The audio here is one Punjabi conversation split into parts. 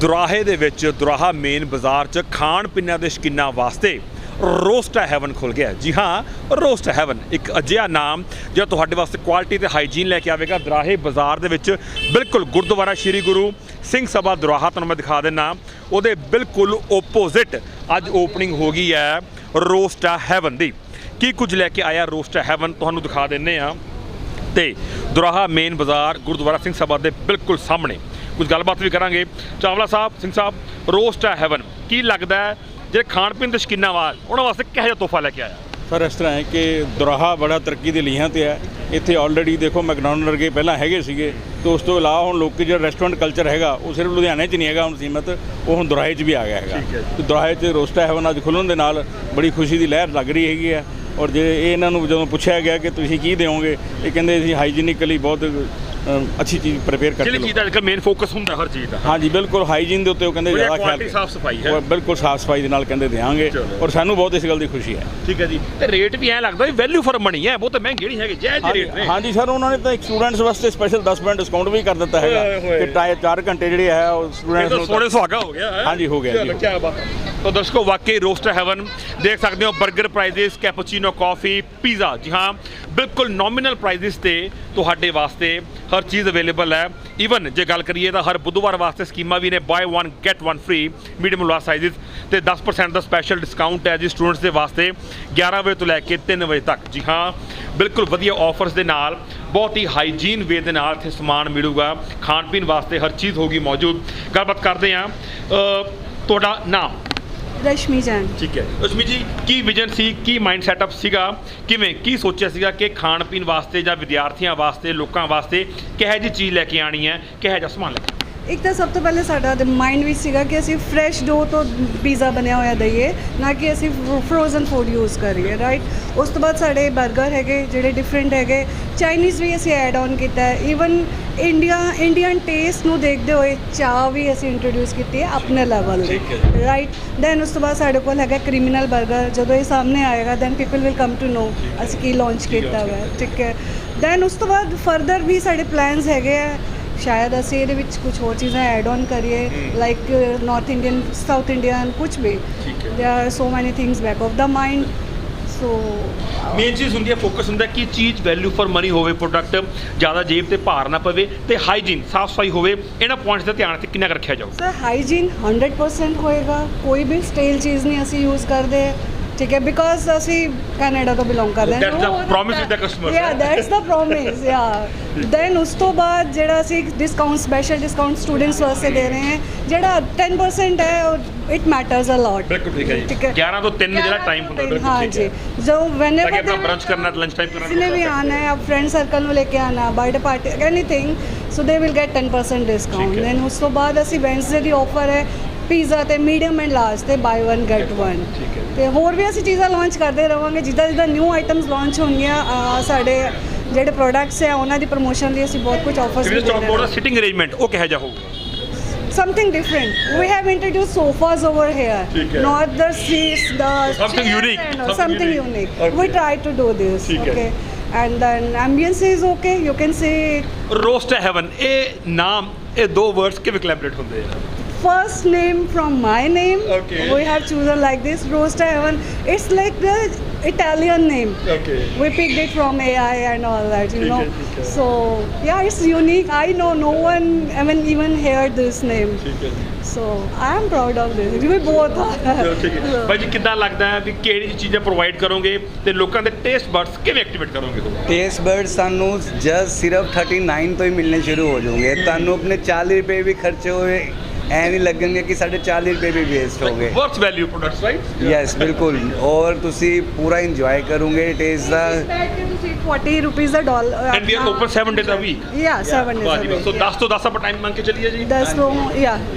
ਦੁਰਾਹੇ ਦੇ ਵਿੱਚ ਦੁਰਾਹਾ ਮੇਨ ਬਾਜ਼ਾਰ 'ਚ ਖਾਣ ਪੀਣ ਦੇ ਸ਼ਕੀਨਾਂ ਵਾਸਤੇ ਰੋਸਟ ਹੈਵਨ ਖੁੱਲ ਗਿਆ ਜੀ ਹਾਂ, ਰੋਸਟ ਹੈਵਨ, ਇੱਕ ਅਜਿਹਾ ਨਾਮ ਜਿਹੜਾ ਤੁਹਾਡੇ ਵਾਸਤੇ ਕੁਆਲਿਟੀ ਤੇ ਹਾਈਜੀਨ ਲੈ ਕੇ ਆਵੇਗਾ। ਦੁਰਾਹੇ ਬਾਜ਼ਾਰ ਦੇ ਵਿੱਚ ਬਿਲਕੁਲ ਗੁਰਦੁਆਰਾ ਸ਼੍ਰੀ ਗੁਰੂ ਸਿੰਘ ਸਭਾ ਦੁਰਾਹਾ, ਤੁਹਾਨੂੰ ਮੈਂ ਦਿਖਾ ਦਿੰਨਾ। ਉਹਦੇ ਬਿਲਕੁਲ ਓਪੋਜ਼ਿਟ ਅੱਜ ਓਪਨਿੰਗ ਹੋ ਗਈ ਹੈ ਰੋਸਟ ਹੈਵਨ ਦੀ। ਕੀ ਕੁਝ ਲੈ ਕੇ ਆਇਆ ਰੋਸਟ ਹੈਵਨ? ਤੁਹਾਨੂੰ ਦਿਖਾ ਦਿੰਨੇ ਆ। ਤੇ ਦੁਰਾਹਾ ਮੇਨ ਬਾਜ਼ਾਰ ਗੁਰਦੁਆਰਾ ਸਿੰਘ ਸਭਾ ਦੇ ਬਿਲਕੁਲ ਸਾਹਮਣੇ ਕੁਝ ਗੱਲਬਾਤ ਵੀ ਕਰਾਂਗੇ। ਚਾਵਲਾ ਸਾਹਿਬ ਸਿੰਘ ਸਾਹਿਬ ਰੋਸਟ ਹੈ ਹੈਵਨ ਕੀ ਲੱਗਦਾ ਹੈ ਜਿਹੜੇ ਖਾਣ ਪੀਣ ਦੇ ਸ਼ਕੀਨਾਂ ਵਾਲ ਉਹਨਾਂ ਵਾਸਤੇ ਕਿਹੋ ਜਿਹਾ ਤੋਹਫਾ ਲੈ ਕੇ ਆਇਆ? ਸਰ ਇਸ ਤਰ੍ਹਾਂ ਹੈ ਕਿ ਦੁਰਾਹਾ ਬੜਾ ਤਰੱਕੀ ਦੇ ਲੀਹਾਂ ਤੇ ਹੈ। ਇੱਥੇ ਆਲਰੇਡੀ ਦੇਖੋ ਮੈਕਡੋਨਲਡ ਵਰਗੇ ਪਹਿਲਾਂ ਹੈਗੇ ਸੀਗੇ। ਤੇ ਉਸ ਤੋਂ ਇਲਾਵਾ ਹੁਣ ਲੋਕੀ ਜਿਹੜਾ ਰੈਸਟੋਰੈਂਟ ਕਲਚਰ ਹੈਗਾ ਉਹ ਸਿਰਫ ਲੁਧਿਆਣੇ 'ਚ ਨਹੀਂ ਹੈਗਾ ਹੁਣ ਸੀਮਤ। ਉਹ ਹੁਣ ਦੁਰਾਹੇ 'ਚ ਵੀ ਆ ਗਿਆ ਹੈਗਾ। ਤੇ ਦੁਰਾਹੇ 'ਚ ਰੋਸਟਾ ਹੈਵਨ ਅੱਜ ਖੁੱਲ੍ਹਣ ਦੇ ਨਾਲ ਬੜੀ ਖੁਸ਼ੀ ਦੀ ਲਹਿਰ ਲੱਗ ਰਹੀ ਹੈਗੀ ਹੈ। ਔਰ ਜੇ ਇਹ ਇਹਨਾਂ ਨੂੰ ਜਦੋਂ ਪੁੱਛਿਆ ਗਿਆ ਕਿ ਤੁਸੀਂ ਕੀ ਦਿਓਗੇ ਇਹ ਕਹਿੰਦੇ ਅਸੀਂ ਹਾਈਜੀਨਿਕਲੀ ਬਹੁਤ ਅੱਛੀ ਚੀਜ਼ ਪ੍ਰਿਪੇਅਰ ਜਿਹੜੀ ਕਰਕੇ ਚੀਜ਼ ਦਾ ਅੱਜਕੱਲ ਮੇਨ ਫੋਕਸ ਹੁੰਦਾ ਹਰ ਚੀਜ਼ ਦਾ ਹਾਂਜੀ ਬਿਲਕੁਲ ਹਾਈਜੀਨ ਦੇ ਉੱਤੇ ਉਹ ਕਹਿੰਦੇ ਜ਼ਿਆਦਾ ਖਿਆਲ ਸਾਫ਼ ਸਫ਼ਾਈ ਹੈ। ਬਿਲਕੁਲ ਸਾਫ਼ ਸਫ਼ਾਈ ਦੇ ਨਾਲ ਕਹਿੰਦੇ ਦੇਵਾਂਗੇ। ਔਰ ਸਾਨੂੰ ਬਹੁਤ ਇਸ ਗੱਲ ਦੀ ਖੁਸ਼ੀ ਹੈ ਠੀਕ ਹੈ ਜੀ ਤੇ ਰੇਟ ਵੀ ਐ ਲੱਗਦਾ ਵੀ ਵੈਲਿਊ ਫॉर ਮਨੀ ਹੈ ਬਹੁਤ ਮਹਿੰਗੇ ਨਹੀਂ ਹੈਗੇ ਜਾਇਜ਼ ਰੇਟ ਨੇ ਹਾਂਜੀ ਸਰ ਉਹਨਾਂ ਨੇ ਤਾਂ ਸਟੂਡੈਂਟਸ ਵਾਸਤੇ ਸਪੈਸ਼ਲ 10% ਡਿਸਕਾਊਂਟ ਵੀ ਕਰ ਦਿੱਤਾ ਹੈਗਾ। ਕਿ ਟਾਈ 4 ਘੰਟੇ ਜਿਹੜੇ ਹੈ ਉਹ ਸਟੂਡੈਂਟਸ ਨੂੰ ਸੋਹਣੇ ਸੁਹਾਗਾ ਹੋ ਗਿਆ ਹਾਂਜੀ, ਹੋ ਗਿਆ ਜੀ। ਕੀ ਬਾਤ। ਤਾਂ ਦਰਸ਼ਕੋ ਵਾਕਈ ਰੋਸਟ ਹੈਵਨ ਦੇਖ ਸਕਦੇ ਹੋ 버ਗਰ ਪ੍ਰਾਈਜ਼ਸ ਕੈਪੂਚੀਨੋ ਕਾਫੀ ਪੀਜ਼ਾ ਜੀ ਹਾਂ ਬਿਲਕੁਲ ਨੋਮੀਨਲ ਪ੍ਰਾਈਜ਼ਸ ਤੇ ਤੁਹਾਡੇ ਵਾਸਤੇ ਹਰ ਚੀਜ਼ ਅਵੇਲੇਬਲ ਹੈ। ਈਵਨ ਜੇ ਗੱਲ ਕਰੀਏ ਤਾਂ ਹਰ ਬੁੱਧਵਾਰ ਵਾਸਤੇ ਸਕੀਮਾਂ ਵੀ ਨੇ buy 1 get 1 free medium large sizes ਤੇ 10% ਦਾ ਸਪੈਸ਼ਲ ਡਿਸਕਾਊਂਟ ਹੈ ਜੀ ਸਟੂਡੈਂਟਸ ਦੇ ਵਾਸਤੇ 11 ਵਜੇ ਤੋਂ ਲੈ ਕੇ 3 ਵਜੇ ਤੱਕ। ਜੀ ਹਾਂ, ਬਿਲਕੁਲ ਵਧੀਆ ਆਫਰਸ ਦੇ ਨਾਲ, ਬਹੁਤ ਹੀ ਹਾਈਜੀਨ ਵੇ ਦੇ ਨਾਲ ਇੱਥੇ ਸਮਾਨ ਮਿਲੂਗਾ। ਖਾਣ ਪੀਣ ਵਾਸਤੇ ਹਰ ਚੀਜ਼ ਹੋਗੀ ਮੌਜੂਦ। ਗੱਲਬਾਤ ਕਰਦੇ ਹਾਂ। ਤੁਹਾਡਾ ਨਾਮ? ਰਸ਼ਮੀ ਜਾਨ। ਠੀਕ ਹੈ। ਉਸਮੀ ਜੀ ਕੀ ਵਿਜ਼ਨ ਸੀ ਕੀ ਮਾਈਂਡ ਸੈਟਅਪ ਸੀਗਾ? ਕਿਵੇਂ ਕੀ ਸੋਚਿਆ ਸੀਗਾ ਕਿ ਖਾਣ ਪੀਣ ਵਾਸਤੇ ਜਾਂ ਵਿਦਿਆਰਥੀਆਂ ਵਾਸਤੇ ਲੋਕਾਂ ਵਾਸਤੇ ਕਿਹੋ ਜਿਹੀ ਚੀਜ਼ ਲੈ ਕੇ ਆਣੀ ਹੈ ਕਿਹੋ ਜਿਹਾ ਸਮਾਨ ਲੈ ਕੇ ਇੱਕ ਤਾਂ ਸਭ ਤੋਂ ਪਹਿਲੇ ਸਾਡਾ ਮਾਈਂਡ ਵਿੱਚ ਸੀਗਾ ਕਿ ਅਸੀਂ ਫਰੈਸ਼ ਡੋ ਤੋਂ ਪੀਜ਼ਾ ਬਣਿਆ ਹੋਇਆ ਦਈਏ ਨਾ ਕਿ ਅਸੀਂ ਫਰੋਜ਼ਨ ਫੂਡ ਯੂਜ਼ ਕਰੀਏ ਰਾਈਟ ਉਸ ਤੋਂ ਬਾਅਦ ਸਾਡੇ 버ਗਰ ਹੈਗੇ ਜਿਹੜੇ ਡਿਫਰੈਂਟ ਹੈਗੇ। ਚਾਈਨੀਜ਼ ਵੀ ਅਸੀਂ ਐਡ ਆਨ ਕੀਤਾ ਹੈ। ਈਵਨ ਇੰਡੀਆ ਇੰਡੀਅਨ ਟੇਸਟ ਨੂੰ ਦੇਖਦੇ ਹੋਏ ਚਾਹ ਵੀ ਅਸੀਂ ਇੰਟਰੋਡਿਊਸ ਕੀਤੀ ਹੈ ਆਪਣੇ ਲੈਵਲ ਤੇ ਰਾਈਟ ਦੈਨ ਉਸ ਤੋਂ ਬਾਅਦ ਸਾਡੇ ਕੋਲ ਹੈਗਾ ਕ੍ਰਿਮੀਨਲ 버ਗਰ ਜਦੋਂ ਇਹ ਸਾਹਮਣੇ ਆਏਗਾ then people will come to know ਅਸੀਂ ਕੀ ਲਾਂਚ ਕੀਤਾ ਹੋਇਆ ਠੀਕ ਹੈ। ਦੈਨ ਉਸ ਤੋਂ ਬਾਅਦ ਫਰਦਰ ਵੀ ਸਾਡੇ ਪਲਾਨਸ ਹੈਗੇ ਆ। ਸ਼ਾਇਦ ਅਸੀਂ ਇਹਦੇ ਵਿੱਚ ਕੁਝ ਹੋਰ ਚੀਜ਼ਾਂ ਐਡ ਆਨ ਕਰੀਏ like north Indian south Indian ਕੁਝ ਵੀ। They are so many things back of the mind so main ਚੀਜ਼ ਹੁੰਦੀ ਹੈ ਫੋਕਸ ਹੁੰਦਾ ਕਿ ਚੀਜ਼ ਵੈਲਿਊ ਫॉर ਮਨੀ ਹੋਵੇ ਪ੍ਰੋਡਕਟ ਜ਼ਿਆਦਾ ਜੇਬ ਤੇ ਭਾਰ ਨਾ ਪਵੇ ਤੇ ਹਾਈਜੀਨ ਸਾਫ਼ ਸਫ਼ਾਈ ਹੋਵੇ ਇਹਨਾਂ ਪੁਆਇੰਟਸ ਦਾ ਧਿਆਨ ਤੇ ਕਿੰਨਾ ਰੱਖਿਆ ਜਾਊ? ਸਰ ਹਾਈਜੀਨ 100% ਹੋਏਗਾ ਕੋਈ ਵੀ ਸਟੇਲ ਚੀਜ਼ ਨਹੀਂ ਅਸੀਂ ਯੂਜ਼ ਕਰਦੇ। ਠੀਕ ਹੈ ਬਿਕੋਜ਼ ਅਸੀਂ ਕੈਨੇਡਾ ਤੋਂ ਬਿਲੋਂਗ ਕਰਦੇ ਹਾਂ that's the promise with the customer ਯਾ ਦੈਟਸ ਦਾ ਪ੍ਰੋਮਿਸ ਯਾ ਦੈਨ ਉਸ ਤੋਂ ਬਾਅਦ ਜਿਹੜਾ ਅਸੀਂ ਡਿਸਕਾਊਂਟ ਸਪੈਸ਼ਲ ਡਿਸਕਾਊਂਟ ਸਟੂਡੈਂਟਸ ਵਾਸਤੇ ਦੇ ਰਹੇ ਹਾਂ ਜਿਹੜਾ 10% ਹੈ ਇਟ ਮੈਟਰਸ ਅ ਲੋਟ ਬਿਲਕੁਲ ਠੀਕ ਹੈ ਜੀ 11 ਤੋਂ 3 ਜਿਹੜਾ ਟਾਈਮ ਹੁੰਦਾ ਬਿਲਕੁਲ ਠੀਕ ਹੈ ਜੀ ਜੋ ਵੈਨੇਵਰ ਤਾਂ ਆਪਣਾ ਬ੍ਰੰਚ ਕਰਨਾ ਲੰਚ ਟਾਈਮ ਕਰਨਾ ਜਿਸਨੇ ਵੀ ਆਣਾ ਹੈ ਆਪ ਫਰੈਂਡ ਸਰਕਲ ਨੂੰ ਲੈ ਕੇ ਆਣਾ birthday party anything so they will get 10% discount then ਉਸ ਤੋਂ ਬਾਅਦ ਅਸੀਂ ਵੈਂਸਡੇ ਦੀ ਆਫਰ ਹੈ ਪੀਜ਼ਾ ਤੇ ਮੀਡੀਅਮ ਐਂਡ ਲਾਰਜ ਤੇ ਬਾਈ 1 ਗੈਟ 1 ਤੇ ਹੋਰ ਵੀ ਅਸੀਂ ਚੀਜ਼ਾਂ ਲਾਂਚ ਕਰਦੇ ਰਵਾਂਗੇ ਜਿੱਦਾਂ ਜਿੱਦਾਂ ਨਿਊ ਆਈਟਮਸ ਲਾਂਚ ਹੋਣਗੀਆਂ ਸਾਡੇ ਜਿਹੜੇ ਪ੍ਰੋਡਕਟਸ ਹੈ ਉਹਨਾਂ ਦੀ ਪ੍ਰੋਮੋਸ਼ਨ ਲਈ ਅਸੀਂ ਬਹੁਤ ਕੁਝ ਆਫਰਸ ਦੇ ਰਹੇ ਹਾਂ ਸਿਟਿੰਗ ਅਰੇਂਜਮੈਂਟ ਉਹ ਕਿਹਾ ਜਾਊਗਾ something different. We have introduced sofas over here, not the seats, the something unique. No, something, something unique. unique. Okay. We try to do this. Okay. okay. And then ambience is okay. You can say roast heaven. A naam, a do words ke collaborate hunde. first name from my name. Okay. We have chosen like this. Roaster Heaven. It's like the Italian name. Okay. We picked it from AI and all that, you know. So yeah, it's unique. I know no one I mean, even heard this name. So I am proud of this ਜਿਵੇਂ ਬਹੁਤ ਆ ਭਾਈ ਜੀ ਕਿੱਦਾਂ ਲੱਗਦਾ ਹੈ ਵੀ ਕਿਹੜੀ ਚੀਜ਼ਾਂ ਪ੍ਰੋਵਾਈਡ ਕਰੋਗੇ ਤੇ ਲੋਕਾਂ ਦੇ ਟੇਸਟ ਬਰਡਸ ਕਿਵੇਂ ਐਕਟੀਵੇਟ ਕਰੋਗੇ ਟੇਸਟ ਬਰਡ ਸਾਨੂੰ ਜਸ ਸਿਰਫ 39 ਤੋਂ ਹੀ ਮਿਲਨੇ ਸ਼ੁਰੂ ਹੋ ਜਾਣਗੇ ਤੁਹਾਨੂੰ ਆਪਣੇ 40 ਰੁਪਏ ਵੀ ਖਰਚੇ ਹੋਏ ਐ ਨਹੀਂ ਲੱਗਣਗੇ ਕਿ ਸਾਡੇ 40 ਰੁਪਏ ਵੀ ਵੇਸਟ ਹੋ ਗਏ। Worth value products right yes ਬਿਲਕੁਲ। ਔਰ ਤੁਸੀਂ ਪੂਰਾ ਇੰਜੋਏ ਕਰੋਗੇ ਟੇਸਟ ਦਾ। This is 40 rupees a dollar. And we are open 7 days a week Yeah, seven days ਵਾਹ ਜੀ. ਸੋ 10 ਤੋਂ 10 ਆਪਾਂ ਟਾਈਮ ਮੰਗ ਕੇ ਚੱਲੀਏ ਜੀ 10 ਤੋਂ ਚਲੋ,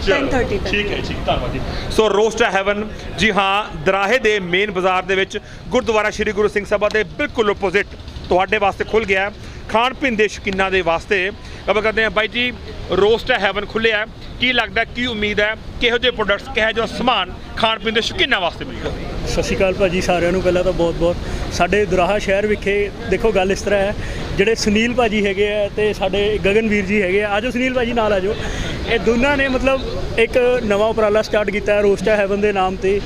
10:30 ਤੱਕ. ਠੀਕ ਹੈ ਠੀਕ ਧੰਨਵਾਦ ਜੀ ਸੋ ਰੋਸਟ ਹੈਵਨ ਜੀ ਹਾਂ ਦਰਾਹੇ ਦੇ ਮੇਨ ਬਾਜ਼ਾਰ ਦੇ ਵਿੱਚ ਗੁਰਦੁਆਰਾ ਸ਼੍ਰੀ ਗੁਰੂ ਸਿੰਘ ਸਭਾ ਦੇ ਬਿਲਕੁਲ ਆਪੋਜ਼ਿਟ ਤੁਹਾਡੇ ਵਾਸਤੇ ਖੁੱਲ ਗਿਆ। ਖਾਣ ਪੀਣ ਦੇ ਸ਼ੌਕੀਨਾਂ ਦੇ ਵਾਸਤੇ ਆਪਾਂ ਕਰਦੇ ਹਾਂ। ਬਾਈ ਜੀ, ਰੋਸਟ ਹੈਵਨ ਖੁੱਲਿਆ ਕੀ ਲੱਗਦਾ ਕੀ ਉਮੀਦ ਹੈ, ਕਿਹੋ ਜਿਹੇ ਪ੍ਰੋਡਕਟਸ ਕਿਹੋ ਜਿਹਾ ਸਮਾਨ ਖਾਣ ਪੀਣ ਦੇ ਸ਼ੌਕੀਨਾਂ ਵਾਸਤੇ ਮਿਲੇਗਾ ਸਤਿ ਸ਼੍ਰੀ ਅਕਾਲ ਭਾਜੀ, ਸਾਰਿਆਂ ਨੂੰ ਪਹਿਲਾਂ ਤਾਂ ਬਹੁਤ-ਬਹੁਤ ਸਾਡੇ ਦੁਰਾਹਾ ਸ਼ਹਿਰ ਵਿਖੇ ਦੇਖੋ ਗੱਲ ਇਸ ਤਰ੍ਹਾਂ ਹੈ, ਜਿਹੜੇ ਸੁਨੀਲ ਭਾਜੀ ਹੈਗੇ ਆ ਤੇ ਸਾਡੇ ਗਗਨਵੀਰ ਜੀ ਹੈਗੇ ਆ। ਆਜੋ ਸੁਨੀਲ ਭਾਜੀ, ਨਾਲ ਆਜੋ। ਇਹ ਦੋਨਾਂ ਨੇ ਮਤਲਬ ਇੱਕ ਨਵਾਂ ਉਪਰਾਲਾ ਸਟਾਰਟ ਕੀਤਾ ਹੈ, ਰੋਸਟਾ ਹੈਵਨ ਦੇ ਨਾਮ ਤੇ।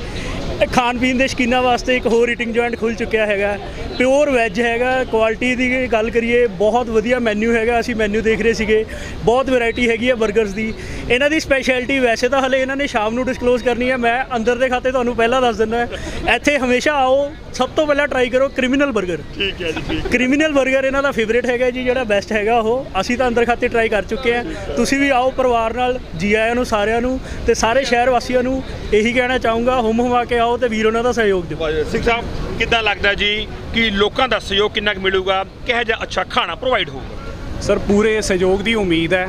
ਖਾਣ ਪੀਣ ਦੇ ਸ਼ਕੀਨਾਂ ਵਾਸਤੇ ਇੱਕ ਹੋਰ ਈਟਿੰਗ ਜੁਆਇੰਟ ਖੁੱਲ ਚੁੱਕਿਆ ਹੈਗਾ। ਪਿਓਰ ਵੈਜ ਹੈਗਾ ਕੁਆਲਿਟੀ ਦੀ ਗੱਲ ਕਰੀਏ ਬਹੁਤ ਵਧੀਆ ਮੈਨੂ ਹੈਗਾ ਅਸੀਂ ਮੈਨੂ ਦੇਖ ਰਹੇ ਸੀਗੇ। ਬਹੁਤ ਵੈਰਾਈਟੀ ਹੈਗੀ ਹੈ 버ਗਰਸ ਦੀ। ਇਹਨਾਂ ਦੀ ਸਪੈਸ਼ਲਿਟੀ ਵੈਸੇ ਤਾਂ ਹਲੇ ਇਹਨਾਂ ਨੇ ਸ਼ਾਮ ਨੂੰ ਡਿਸਕਲੋਜ਼ ਕਰਨੀ ਹੈ ਮੈਂ ਅੰਦਰ ਦੇ ਖਾਤੇ ਤੁਹਾਨੂੰ ਪਹਿਲਾਂ ਦੱਸ ਦਿੰਦਾ। ਇੱਥੇ ਹਮੇਸ਼ਾ ਆਓ ਸਭ ਤੋਂ ਪਹਿਲਾਂ ਟਰਾਈ ਕਰੋ ਕ੍ਰਿਮੀਨਲ 버ਗਰ ਠੀਕ ਹੈ ਜੀ ਠੀਕ ਕ੍ਰਿਮੀਨਲ 버ਗਰ ਇਹਨਾਂ ਦਾ ਫੇਵਰੇਟ ਹੈਗਾ ਜੀ ਜਿਹੜਾ ਬੈਸਟ ਹੈਗਾ ਉਹ। ਅਸੀਂ ਤਾਂ ਅੰਦਰ ਖਾਤੇ ਟਰਾਈ ਕਰ ਚੁੱਕੇ ਆ। ਤੁਸੀਂ ਵੀ ਆਓ ਪਰਿਵਾਰ ਨਾਲ ਜੀ ਆਇਆਂ ਨੂੰ ਸਾਰਿਆਂ ਨੂੰ ਤੇ ਸਾਰੇ ਸ਼ਹਿਰ ਵਾਸੀਆਂ ਨੂੰ ਇਹੀ ਕਹਿਣਾ ਚਾਹੂੰਗਾ ਹੁਮ ਹੁਮਾ ਕੇ ਆਓ ਤੇ ਵੀਰ ਉਹਨਾਂ ਦਾ ਸਹਿਯੋਗ ਦਿਓ। ਸਿੰਘ ਸਾਹਿਬ ਕਿੱਦਾਂ ਲੱਗਦਾ ਜੀ ਕਿ ਲੋਕਾਂ ਦਾ ਸਹਿਯੋਗ ਕਿੰਨਾ ਕੁ ਮਿਲੂਗਾ? ਕਿਹੋ ਜਿਹਾ ਅੱਛਾ ਖਾਣਾ ਪ੍ਰੋਵਾਈਡ ਹੋਊਗਾ? ਸਰ ਪੂਰੇ ਸਹਿਯੋਗ ਦੀ ਉਮੀਦ ਹੈ।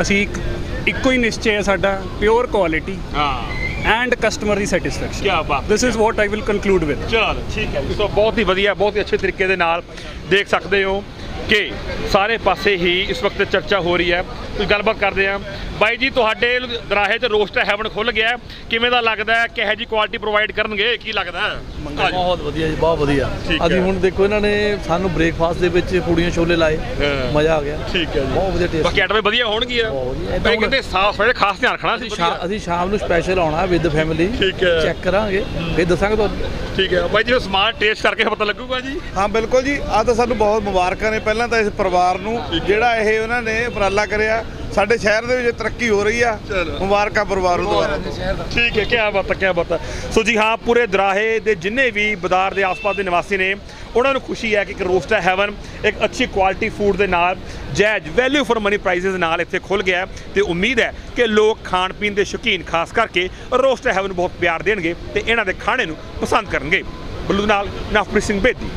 ਅਸੀਂ ਇੱਕ ਇੱਕੋ ਹੀ ਨਿਸ਼ਚੈ ਹੈ ਸਾਡਾ ਪਿਓਰ ਕੁਆਲਿਟੀ ਹਾਂ। ਐਂਡ ਕਸਟਮਰ ਦੀ ਸੈਟੀਸਫੈਕਸ਼ਨ ਕੀ ਬਾਤ this is what I will conclude with ਚਲੋ ਠੀਕ ਹੈ ਜੀ। ਸੋ ਬਹੁਤ ਹੀ ਵਧੀਆ ਬਹੁਤ ਹੀ ਅੱਛੇ ਤਰੀਕੇ ਦੇ ਨਾਲ ਦੇਖ ਸਕਦੇ ਹੋ। ਕਿ ਸਾਰੇ ਪਾਸੇ ਹੀ ਇਸ ਵਕਤ ਚਰਚਾ ਹੋ ਰਹੀ ਹੈ। ਕੋਈ ਗੱਲਬਾਤ ਕਰਦੇ ਆ ਬਾਈ ਜੀ ਤੁਹਾਡੇ ਦਰਾਹੇ 'ਚ ਰੋਸਟਰ ਹੈਵਨ ਖੁੱਲ ਗਿਆ ਹੈ। ਕਿਵੇਂ ਦਾ ਲੱਗਦਾ ਹੈ? ਕਿਹੋ ਜੀ ਕੁਆਲਿਟੀ ਪ੍ਰੋਵਾਈਡ ਕਰਨਗੇ? ਕੀ ਲੱਗਦਾ ਹੈ। ਬਹੁਤ ਵਧੀਆ ਜੀ ਬਹੁਤ ਵਧੀਆ। ਹੈ। ਅਸੀਂ ਹੁਣ ਦੇਖੋ ਇਹਨਾਂ ਨੇ ਸਾਨੂੰ ਬ੍ਰੇਕਫਾਸਟ ਦੇ ਵਿੱਚ ਪੂੜੀਆਂ ਛੋਲੇ ਲਾਏ। ਹਾਂ। ਮਜ਼ਾ ਆ ਗਿਆ। ਠੀਕ ਹੈ ਜੀ। ਬਹੁਤ ਵਧੀਆ ਟੇਸਟ ਬਾਕੀ ਆਟਵੇ ਵਧੀਆ ਹੋਣਗੀਆਂ। ਬਹੁਤ ਵਧੀਆ। ਮੈਂ ਏਦਾਂ ਕਹਿੰਦੇ ਸਾਫ਼ ਹੋਏ ਖਾਸ ਧਿਆਨ ਰੱਖਣਾ ਸੀ ਸ਼ਾ- ਅਸੀਂ ਸ਼ਾਮ ਨੂੰ ਸਪੈਸ਼ਲ ਆਉਣਾ ਵਿਦ ਫੈਮਿਲੀ ਠੀਕ ਹੈ। ਚੈੱਕ ਕਰਾਂਗੇ। ਫਿਰ ਦੱਸਾਂਗੇ ਤੁਹਾਨੂੰ। ਠੀਕ ਹੈ। ਬਾਈ ਜੀ ਸਮਾਨ ਟੇਸਟ ਕਰਕੇ ਪਤਾ ਲੱਗੂਗਾ ਜੀ। ਹਾਂ ਬਿਲਕੁਲ ਜੀ। ਆ ਤਾਂ ਸਾਨੂੰ ਬਹੁਤ ਮੁਬਾਰਕਾਂ ਨੇ। ਪਹਿਲਾਂ ਤਾਂ ਇਸ ਪਰਿਵਾਰ ਨੂੰ ਜਿਹੜਾ ਇਹ ਉਹਨਾਂ ਨੇ ਉਪਰਾਲਾ ਕਰਿਆ ਸਾਡੇ ਸ਼ਹਿਰ ਦੇ ਵਿੱਚ ਤਰੱਕੀ ਹੋ ਰਹੀ ਆ। ਮੁਬਾਰਕਾਂ ਪਰਿਵਾਰ ਨੂੰ ਦੁਬਾਰਾ। ਠੀਕ ਹੈ ਕੀ ਬਾਤ ਹੈ ਕੀ ਬਾਤ ਹੈ। ਸੋ ਜੀ ਹਾਂ ਪੂਰੇ ਦਰਾਹੇ ਦੇ ਜਿੰਨੇ ਵੀ ਬਾਜ਼ਾਰ ਦੇ ਆਸ-ਪਾਸ ਦੇ ਨਿਵਾਸੀ ਨੇ ਉਹਨਾਂ ਨੂੰ ਖੁਸ਼ੀ ਹੈ ਕਿ ਇੱਕ ਰੋਸਟਰ ਹੈਵਨ ਇੱਕ ਅੱਛੀ ਕੁਆਲਿਟੀ ਫੂਡ ਦੇ ਨਾਲ ਜਾਇਜ਼ ਵੈਲਿਊ ਫॉर ਮਨੀ ਪ੍ਰਾਈਸਸ ਨਾਲ ਇੱਥੇ ਖੁੱਲ ਗਿਆ ਹੈ ਤੇ ਉਮੀਦ ਹੈ ਕਿ ਲੋਕ ਖਾਣ ਪੀਣ ਦੇ ਸ਼ੌਕੀਨ ਖਾਸ ਕਰਕੇ ਰੋਸਟਰ ਹੈਵਨ ਨੂੰ ਬਹੁਤ ਪਿਆਰ ਦੇਣਗੇ ਤੇ ਇਹਨਾਂ ਦੇ ਖਾਣੇ ਨੂੰ ਪਸੰਦ ਕਰਨਗੇ। ਬਲੂ ਨਾਲ ਨਵਪ੍ਰੀਤ ਸਿੰਘ ਬੇਦੀ।